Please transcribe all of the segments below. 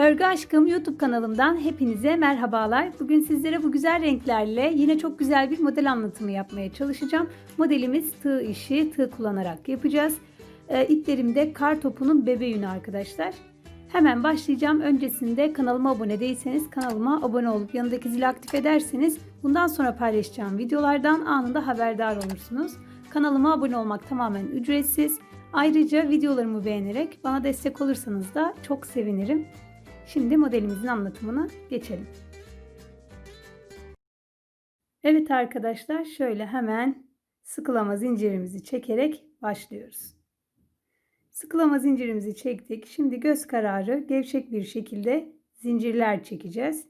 Örgü Aşkım YouTube kanalımdan hepinize merhabalar. Bugün sizlere bu güzel renklerle yine çok güzel bir model anlatımı yapmaya çalışacağım. Modelimiz tığ işi, tığ kullanarak yapacağız. Ee, iplerim de kar topunun bebe yünü arkadaşlar. Hemen başlayacağım. Öncesinde kanalıma abone değilseniz kanalıma abone olup yanındaki zili aktif ederseniz bundan sonra paylaşacağım videolardan anında haberdar olursunuz. Kanalıma abone olmak tamamen ücretsiz. Ayrıca videolarımı beğenerek bana destek olursanız da çok sevinirim. Şimdi modelimizin anlatımına geçelim. Evet arkadaşlar şöyle hemen sıkılama zincirimizi çekerek başlıyoruz. Sıkılama zincirimizi çektik. Şimdi göz kararı gevşek bir şekilde zincirler çekeceğiz.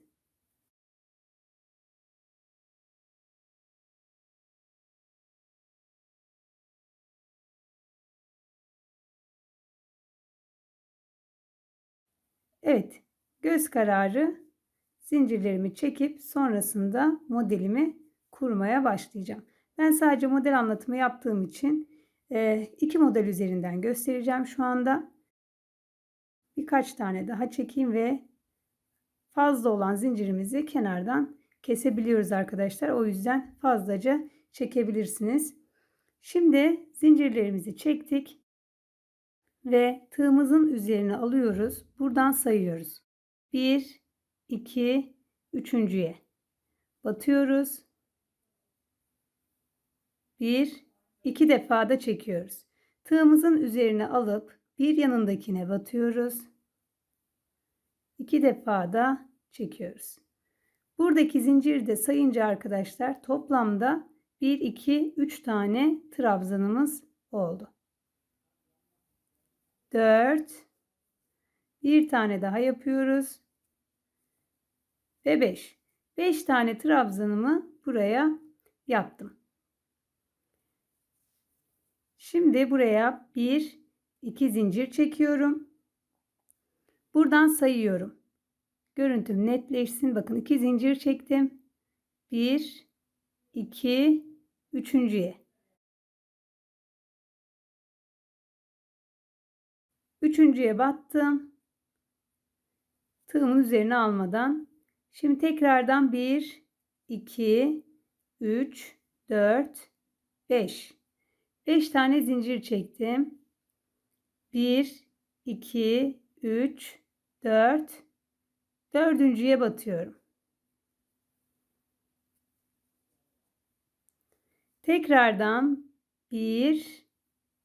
Evet, göz kararı zincirlerimi çekip sonrasında modelimi kurmaya başlayacağım. Ben sadece model anlatımı yaptığım için iki model üzerinden göstereceğim şu anda. Birkaç tane daha çekeyim ve fazla olan zincirimizi kenardan kesebiliyoruz arkadaşlar. O yüzden fazlaca çekebilirsiniz. Şimdi zincirlerimizi çektik ve tığımızın üzerine alıyoruz. Buradan sayıyoruz. 1 2 üçüncüye batıyoruz. 1 2 defa da çekiyoruz. Tığımızın üzerine alıp bir yanındakine batıyoruz. 2 defa da çekiyoruz. Buradaki zinciri de sayınca arkadaşlar toplamda 1 2 3 tane trabzanımız oldu. 4 bir tane daha yapıyoruz. Ve 5. 5 tane trabzanımı buraya yaptım. Şimdi buraya 1 2 zincir çekiyorum. Buradan sayıyorum. Görüntüm netleşsin. Bakın 2 zincir çektim. 1 2 üçüncüye. Üçüncüye battım. Tığımın üzerine almadan. Şimdi tekrardan 1, 2, 3, 4, 5. 5 tane zincir çektim. 1, 2, 3, 4. Dördüncüye batıyorum. Tekrardan 1,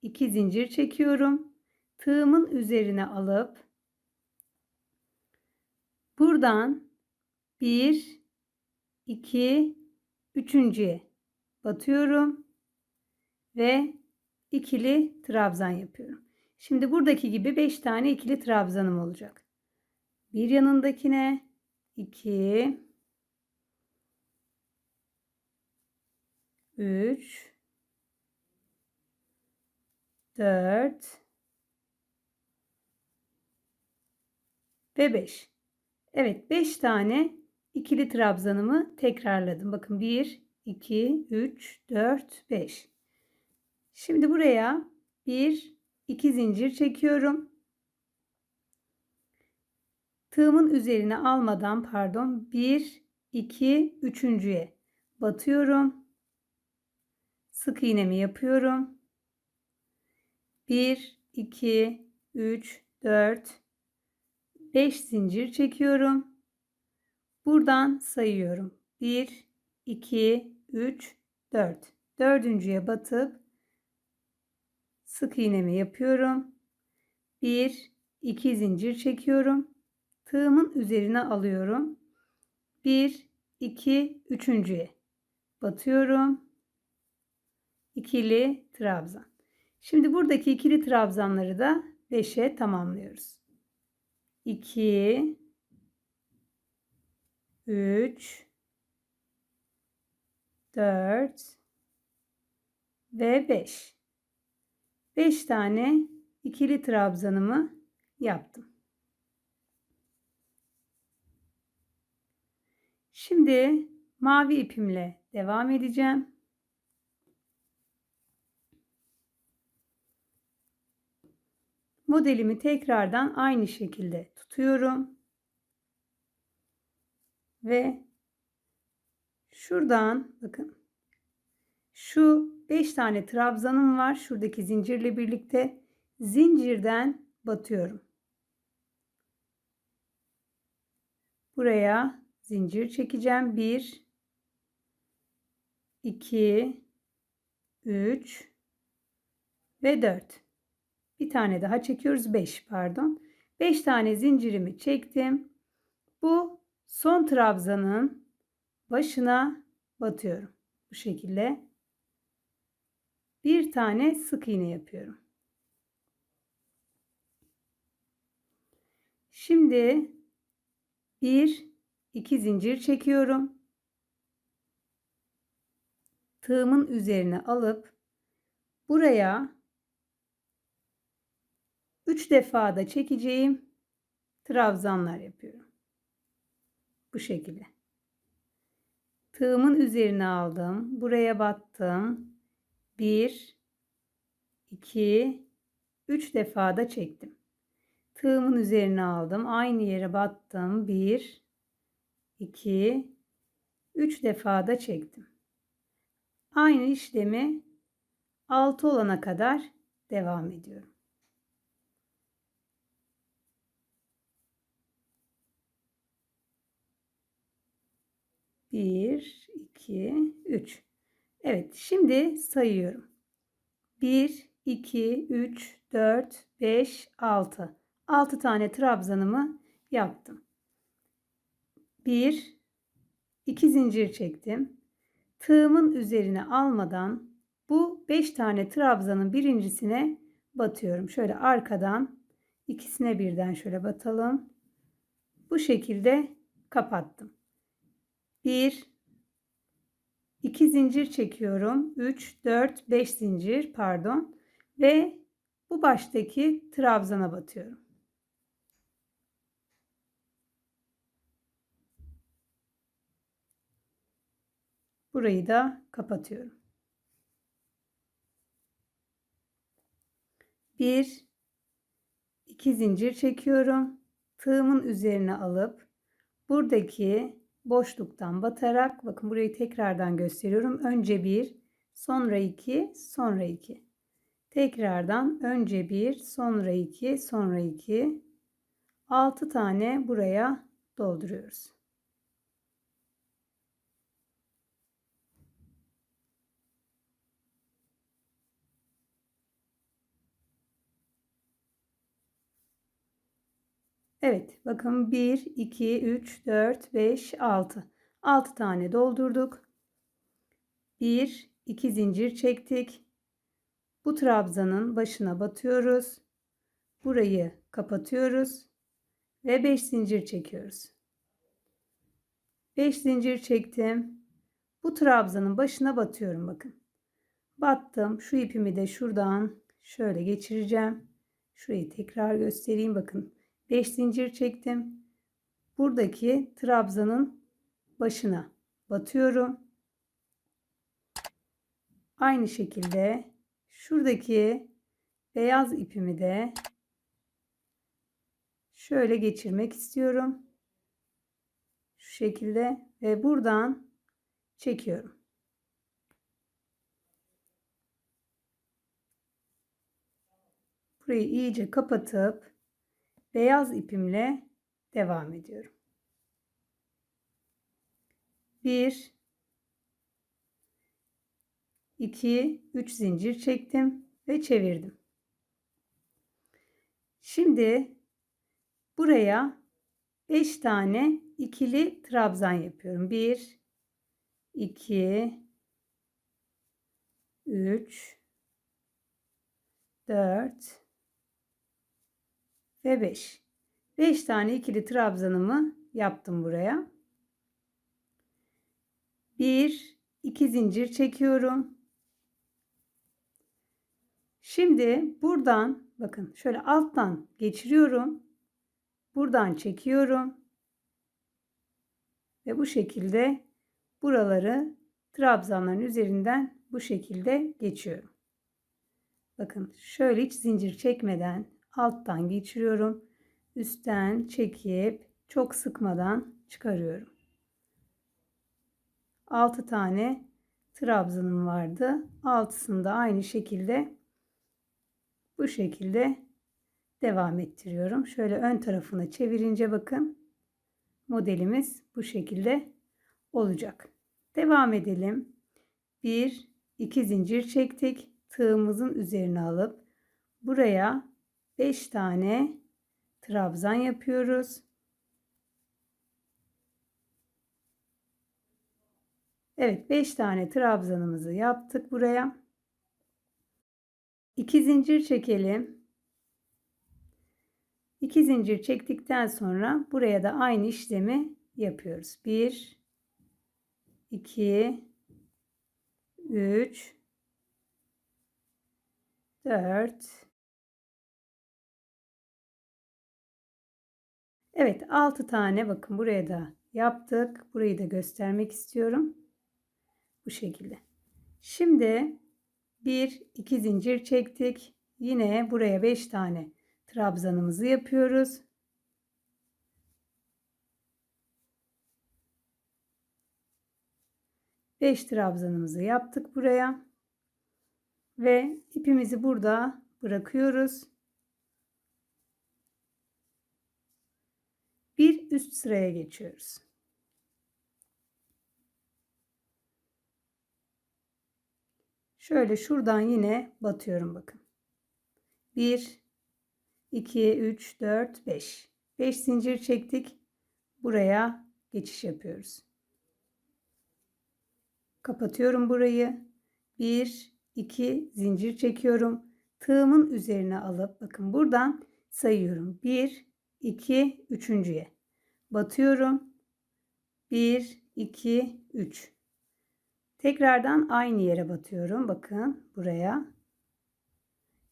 2 zincir çekiyorum tığımın üzerine alıp buradan 1 2 üçüncüye batıyorum ve ikili trabzan yapıyorum. Şimdi buradaki gibi 5 tane ikili trabzanım olacak. Bir yanındakine 2 3 4 ve 5. Evet 5 tane ikili trabzanımı tekrarladım. Bakın 1, 2, 3, 4, 5. Şimdi buraya 1, 2 zincir çekiyorum. Tığımın üzerine almadan pardon 1, 2, üçüncüye batıyorum. Sık iğnemi yapıyorum. 1, 2, 3, 4, 5 zincir çekiyorum. Buradan sayıyorum. 1, 2, 3, 4. Dördüncüye batıp sık iğnemi yapıyorum. 1, 2 zincir çekiyorum. Tığımın üzerine alıyorum. 1, 2, üçüncüye batıyorum. İkili trabzan. Şimdi buradaki ikili trabzanları da 5'e tamamlıyoruz. 2 3 4 ve 5. 5 tane ikili trabzanımı yaptım. Şimdi mavi ipimle devam edeceğim. Modelimi tekrardan aynı şekilde tutuyorum. ve şuradan bakın şu 5 tane trabzanım var şuradaki zincirle birlikte zincirden batıyorum. Buraya zincir çekeceğim. 1 2 3 ve 4. Bir tane daha çekiyoruz. 5 pardon. 5 tane zincirimi çektim. Bu son trabzanın başına batıyorum. Bu şekilde. Bir tane sık iğne yapıyorum. Şimdi bir, iki zincir çekiyorum. Tığımın üzerine alıp buraya 3 defa da çekeceğim trabzanlar yapıyorum. Bu şekilde. Tığımın üzerine aldım. Buraya battım. 1 2 3 defa da çektim. Tığımın üzerine aldım. Aynı yere battım. 1 2 3 defa da çektim. Aynı işlemi 6 olana kadar devam ediyorum. Bir, iki, üç. Evet, şimdi sayıyorum. Bir, iki, üç, dört, beş, altı. Altı tane trabzanımı yaptım. Bir, iki zincir çektim. Tığımın üzerine almadan bu beş tane trabzanın birincisine batıyorum. Şöyle arkadan ikisine birden şöyle batalım. Bu şekilde kapattım. 1 2 zincir çekiyorum. 3 4 5 zincir pardon ve bu baştaki trabzana batıyorum. Burayı da kapatıyorum. 1 2 zincir çekiyorum. Tığımın üzerine alıp buradaki boşluktan batarak bakın burayı tekrardan gösteriyorum. Önce 1, sonra 2, sonra 2. Tekrardan önce 1, sonra 2, sonra 2. 6 tane buraya dolduruyoruz. Evet bakın 1, 2, 3, 4, 5, 6. 6 tane doldurduk. 1, 2 zincir çektik. Bu trabzanın başına batıyoruz. Burayı kapatıyoruz. Ve 5 zincir çekiyoruz. 5 zincir çektim. Bu trabzanın başına batıyorum bakın. Battım. Şu ipimi de şuradan şöyle geçireceğim. Şurayı tekrar göstereyim bakın. 5 zincir çektim. Buradaki trabzanın başına batıyorum. Aynı şekilde şuradaki beyaz ipimi de şöyle geçirmek istiyorum. Şu şekilde ve buradan çekiyorum. Burayı iyice kapatıp beyaz ipimle devam ediyorum. 1 2 3 zincir çektim ve çevirdim. Şimdi buraya 5 tane ikili trabzan yapıyorum. 1 2 3 4 ve 5. 5 tane ikili trabzanımı yaptım buraya. 1 2 zincir çekiyorum. Şimdi buradan bakın şöyle alttan geçiriyorum. Buradan çekiyorum. Ve bu şekilde buraları trabzanların üzerinden bu şekilde geçiyorum. Bakın şöyle hiç zincir çekmeden alttan geçiriyorum. Üstten çekip çok sıkmadan çıkarıyorum. 6 tane trabzanım vardı. Altısını da aynı şekilde bu şekilde devam ettiriyorum. Şöyle ön tarafını çevirince bakın modelimiz bu şekilde olacak. Devam edelim. 1 2 zincir çektik. Tığımızın üzerine alıp buraya 5 tane trabzan yapıyoruz. Evet 5 tane trabzanımızı yaptık buraya. 2 zincir çekelim. 2 zincir çektikten sonra buraya da aynı işlemi yapıyoruz. 1 2 3 4 Evet 6 tane bakın buraya da yaptık. Burayı da göstermek istiyorum. Bu şekilde. Şimdi 1 2 zincir çektik. Yine buraya 5 tane trabzanımızı yapıyoruz. Beş trabzanımızı yaptık buraya. Ve ipimizi burada bırakıyoruz. Bir üst sıraya geçiyoruz. Şöyle şuradan yine batıyorum bakın. 1 2 3 4 5. 5 zincir çektik. Buraya geçiş yapıyoruz. Kapatıyorum burayı. 1 2 zincir çekiyorum. Tığımın üzerine alıp bakın buradan sayıyorum. 1 2 üçüncüye batıyorum. 1 2 3 Tekrardan aynı yere batıyorum. Bakın buraya.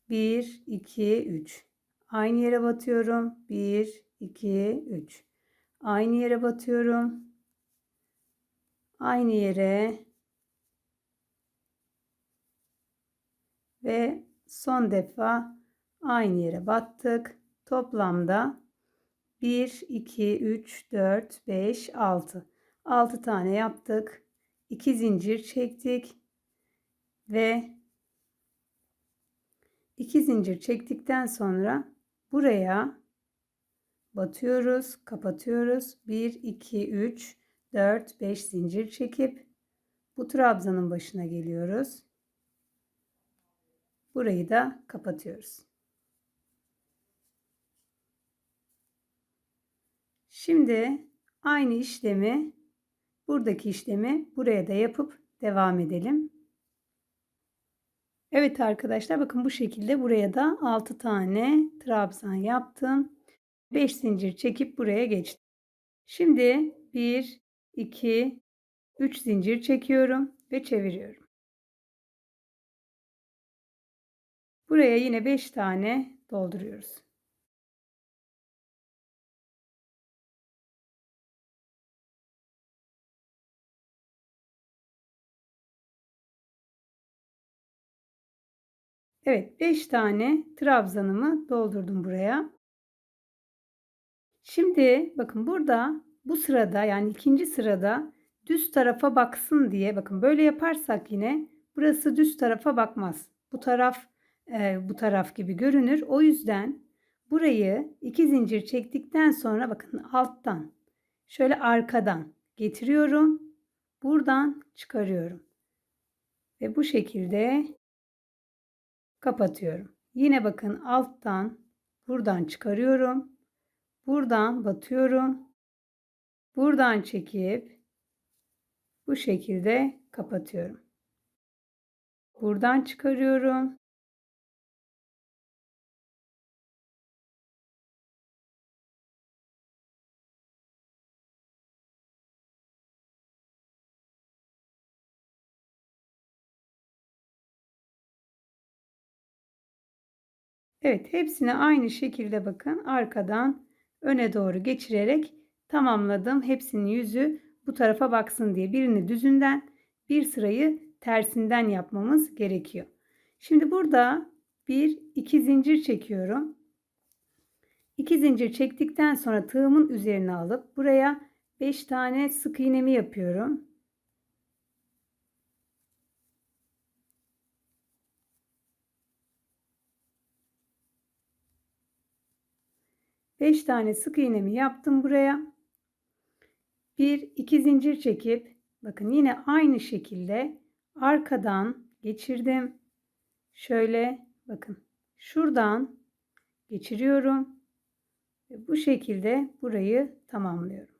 1, 2, 3. Aynı yere batıyorum. 1, 2, 3. Aynı yere batıyorum. Aynı yere. Ve son defa aynı yere battık. Toplamda 1, 2, 3, 4, 5, 6. 6 tane yaptık. 2 zincir çektik ve 2 zincir çektikten sonra buraya batıyoruz, kapatıyoruz. 1 2 3 4 5 zincir çekip bu trabzanın başına geliyoruz. Burayı da kapatıyoruz. Şimdi aynı işlemi Buradaki işlemi buraya da yapıp devam edelim. Evet arkadaşlar bakın bu şekilde buraya da 6 tane trabzan yaptım. 5 zincir çekip buraya geçtim. Şimdi 1 2 3 zincir çekiyorum ve çeviriyorum. Buraya yine 5 tane dolduruyoruz. Evet 5 tane trabzanımı doldurdum buraya. Şimdi bakın burada bu sırada yani ikinci sırada düz tarafa baksın diye bakın böyle yaparsak yine burası düz tarafa bakmaz. Bu taraf e, bu taraf gibi görünür. O yüzden burayı iki zincir çektikten sonra bakın alttan şöyle arkadan getiriyorum. Buradan çıkarıyorum. Ve bu şekilde kapatıyorum. Yine bakın alttan buradan çıkarıyorum. Buradan batıyorum. Buradan çekip bu şekilde kapatıyorum. Buradan çıkarıyorum. Evet hepsini aynı şekilde bakın arkadan öne doğru geçirerek tamamladım. Hepsinin yüzü bu tarafa baksın diye birini düzünden bir sırayı tersinden yapmamız gerekiyor. Şimdi burada bir iki zincir çekiyorum. İki zincir çektikten sonra tığımın üzerine alıp buraya 5 tane sık iğnemi yapıyorum. 5 tane sık iğnemi yaptım buraya. Bir iki zincir çekip bakın yine aynı şekilde arkadan geçirdim. Şöyle bakın şuradan geçiriyorum. Ve bu şekilde burayı tamamlıyorum.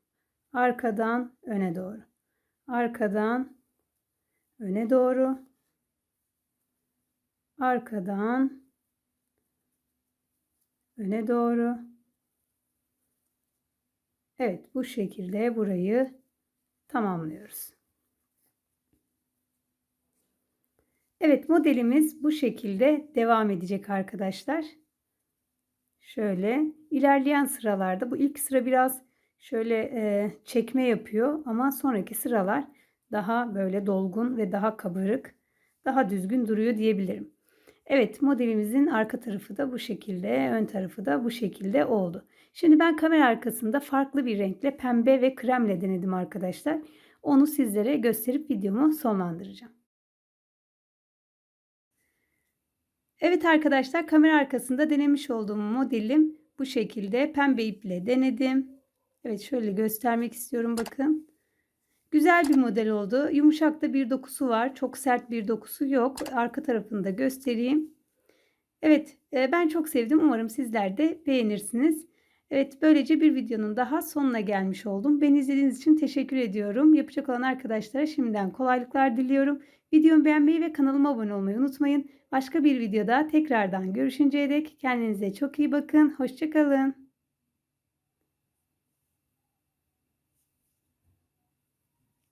Arkadan öne doğru. Arkadan öne doğru. Arkadan öne doğru. Evet bu şekilde burayı tamamlıyoruz. Evet modelimiz bu şekilde devam edecek arkadaşlar. Şöyle ilerleyen sıralarda bu ilk sıra biraz şöyle e, çekme yapıyor ama sonraki sıralar daha böyle dolgun ve daha kabarık, daha düzgün duruyor diyebilirim. Evet modelimizin arka tarafı da bu şekilde, ön tarafı da bu şekilde oldu. Şimdi ben kamera arkasında farklı bir renkle pembe ve kremle denedim arkadaşlar. Onu sizlere gösterip videomu sonlandıracağım. Evet arkadaşlar kamera arkasında denemiş olduğum modelim bu şekilde pembe iple denedim. Evet şöyle göstermek istiyorum bakın. Güzel bir model oldu. Yumuşak da bir dokusu var. Çok sert bir dokusu yok. Arka tarafını da göstereyim. Evet e, ben çok sevdim. Umarım sizler de beğenirsiniz. Evet böylece bir videonun daha sonuna gelmiş oldum. Beni izlediğiniz için teşekkür ediyorum. Yapacak olan arkadaşlara şimdiden kolaylıklar diliyorum. Videomu beğenmeyi ve kanalıma abone olmayı unutmayın. Başka bir videoda tekrardan görüşünceye dek kendinize çok iyi bakın. Hoşçakalın.